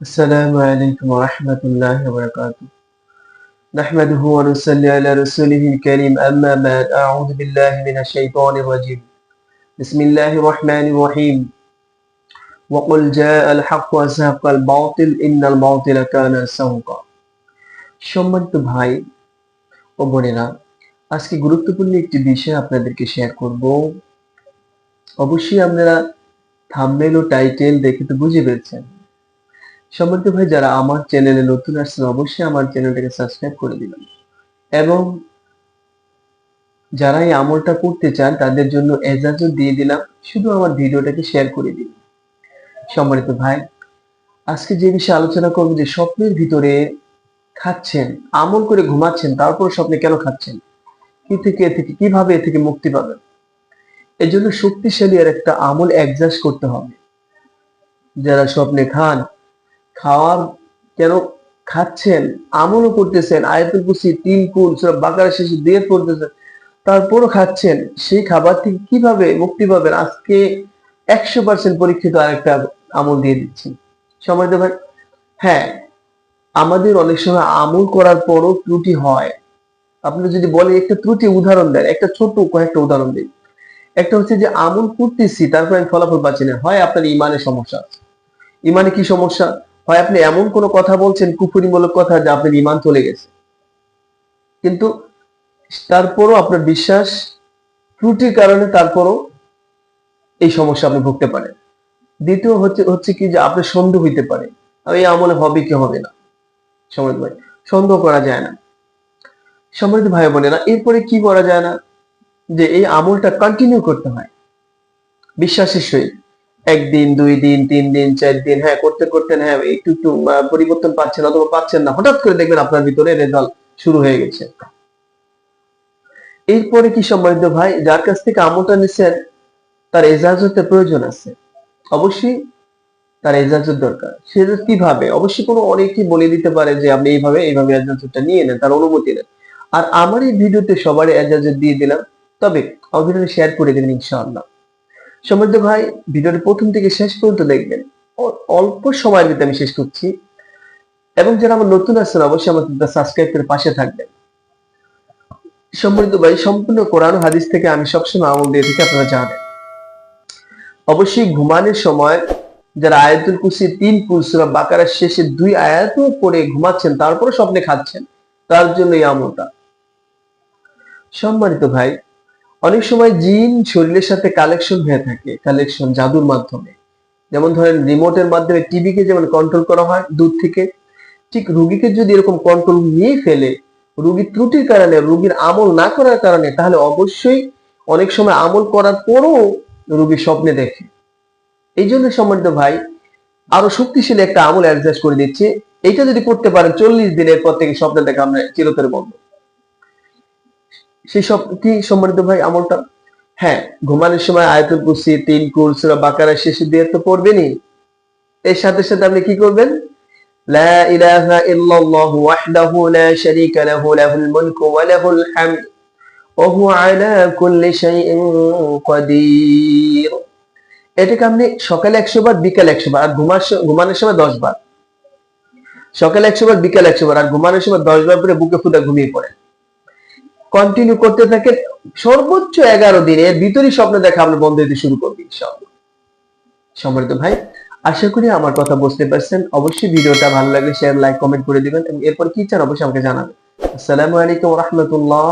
السلام عليكم ورحمة الله وبركاته نحمده ونصلي على رسوله الكريم أما بعد أعوذ بالله من الشيطان الرجيم بسم الله الرحمن الرحيم وقل جاء الحق وزهق الباطل إن الباطل كان سوقا সম্মানিত ভাই ও বোনেরা আজকে গুরুত্বপূর্ণ একটি বিষয় আপনাদেরকে শেয়ার করব অবশ্যই আপনারা থাম্বনেল ও টাইটেল দেখে তো বুঝে পেরেছেন সম্মানিত ভাই, যারা আমার চ্যানেলে নতুন আসছেন, অবশ্যই আমার চ্যানেলটাকে সাবস্ক্রাইব করে দিবেন। এবং যারা এই আমলটা করতে চান, তাদের জন্য এজাজও দিয়ে দিলাম, শুধু আমার ভিডিওটাকে শেয়ার করে দিন। সম্মানিত ভাই, আজকে যে বিষয়ে আলোচনা করব, যে স্বপ্নের ভিতরে খাচ্ছেন, আমল করে ঘুমাচ্ছেন, তারপর স্বপ্নে কেন খাচ্ছেন? কি থেকে, এ থেকে, কীভাবে এ থেকে মুক্তি পাবেন? এর জন্য শক্তিশালী আর একটা আমল অ্যাডজাস্ট করতে হবে। যারা স্বপ্নে খান খাওয়ার কেন খাচ্ছেন? আমলও করতেছেন, আয়াতুল কুসি তিন কুল বাকারা শেষে দিয়ে পড়তেছেন তারপরও খাচ্ছেন। সেই খাবার থেকে কীভাবে মুক্তি পাবেন? আজকে একশো পার্সেন্ট পরীক্ষিত আরেকটা আমল দিয়ে দিচ্ছি। সময় ভাই হ্যাঁ আমাদের অনেক সময় আমল করার পরও ত্রুটি হয়। আপনি যদি বলেন, একটা ত্রুটি উদাহরণ দেন, একটা ছোট কয়েকটা উদাহরণ দিন একটা হচ্ছে যে, আমল করতেছি, তারপর আমি ফলাফল পাচ্ছি না। হয় আপনার ইমানে সমস্যা আছে। ইমানে কি সমস্যা? হয় আপনি এমন কোনো কথা বলছেন কুফুরিমূলক কথা যে আপনার ইমান চলে গেছে। কিন্তু তারপরও আপনার বিশ্বাস ত্রুটির কারণে তারপরও এই সমস্যা আপনি ভুগতে পারেন। দ্বিতীয় হচ্ছে হচ্ছে কি যে আপনার সন্দেহ হইতে পারে। এই আমলে হবে কি হবে না? সমৃদ্ধ ভাই, সন্দেহ করা যায় না। সমৃদ্ধ ভাই বোনেরা এরপরে কি করা যায় না? যে এই আমলটা কন্টিনিউ করতে হয়। বিশ্বাসের সহিত। একদিন, দুই দিন, তিন দিন, চার দিন হ্যাঁ করতে করতে হ্যাঁ একটু একটু পরিবর্তন পাচ্ছেন অথবা পাচ্ছেন না, হঠাৎ করে দেখবেন আপনার ভিতরে রেজাল্ট শুরু হয়ে গেছে। এরপরে কি সম্মানিত ভাই, যার কাছ থেকে আমলটা নিচ্ছেন তার এজাজতের প্রয়োজন আছে। অবশ্যই তার এজাজত দরকার। সে কীভাবে? অবশ্যই কোনো অনেকেই বলে দিতে পারে যে, আপনি এইভাবে এইভাবে এজাজতটা নিয়ে নেন, তার অনুমতি নেন। আর আমার এই ভিডিওতে সবার এজাজত দিয়ে দিলাম। তবে ভিডিওটা শেয়ার করে দেবেন ইনশাআল্লাহ। সমৃদ্ধ ভাই, ভিডিওটি প্রথম থেকে শেষ পর্যন্ত দেখবেন। অল্প সময়ের ভিতরে আমি শেষ করছি। এবং যারা আমার নতুন আসছেন অবশ্যই আমার সাবস্ক্রাইব করে পাশে থাকবেন। সম্মানিত ভাই, সম্পূর্ণ কোরআন হাদিস থেকে আমি সবসময় আমল দিয়ে থাকি, আপনারা জানেন। অবশ্যই ঘুমানোর সময় যারা আয়াতুল কুসি তিন কুলসুরা বাকারার শেষে দুই আয়াত পড়ে ঘুমাচ্ছেন তারপরে স্বপ্নে খাচ্ছেন, তার জন্য এই আমলটা। সম্মানিত ভাই অনেক সময় জিন শরীরের সাথে কালেকশন হয়ে থাকে কালেকশন জাদুর মাধ্যমে। যেমন ধরেন রিমোটের মাধ্যমে টিভিকে যেমন কন্ট্রোল করা হয় দূর থেকে, ঠিক রুগীকে যদি এরকম কন্ট্রোল নিয়ে ফেলে রুগীর ত্রুটির কারণে, রুগীর আমল না করার কারণে, তাহলে অবশ্যই অনেক সময় আমল করার পরও রুগী স্বপ্নে দেখে। এই জন্য সম্মানিত ভাই, আরও শক্তিশালী একটা আমল অ্যাডজাস্ট করে দিচ্ছে। এটা যদি করতে পারেন চল্লিশ দিনের পর থেকে স্বপ্নে দেখা আমরা চিরতরে বন্ধ। সেই সব কি সম্মানিত ভাই আমলটা? হ্যাঁ ঘুমানোর সময় আয়াতুল কুসি তিন কুল সুরা বাকারা শেষে দিয়ে তো পড়বেনই। এর সাথে সাথে আপনি কি করবেন? লা ইলাহা ইল্লাল্লাহু ওয়াহদাহু লা শারীকা লাহু, লাহুল মুলকু ওয়া লাহুল হামদ, ওয়া হুয়া আলা কুল্লি শাইইন এটাকে আপনি সকালে একশো বার বিকাল একশো বার আর ঘুমার ঘুমানোর সময় দশ বার সকালে একশো বার বিকেল একশো বার আর ঘুমানোর সময় দশ বার করে বুকে ফুদা ঘুমিয়ে পড়েন। কন্টিনিউ করতে থাকেন। সর্বোচ্চ এগারো দিন ভিতরই স্বপ্ন দেখা আপনি বন্ধ হতে শুরু ইনশাআল্লাহ। সম্মানিত ভাই, আশা করি আমার কথা বুঝতে পারছেন। অবশ্যই ভিডিওটা ভালো লাগলে শেয়ার লাইক কমেন্ট করে দিবেন এবং এরপর কি চান অবশ্যই আমাকে জানাবেন। আসসালামু আলাইকুম রহমতুল্লাহ।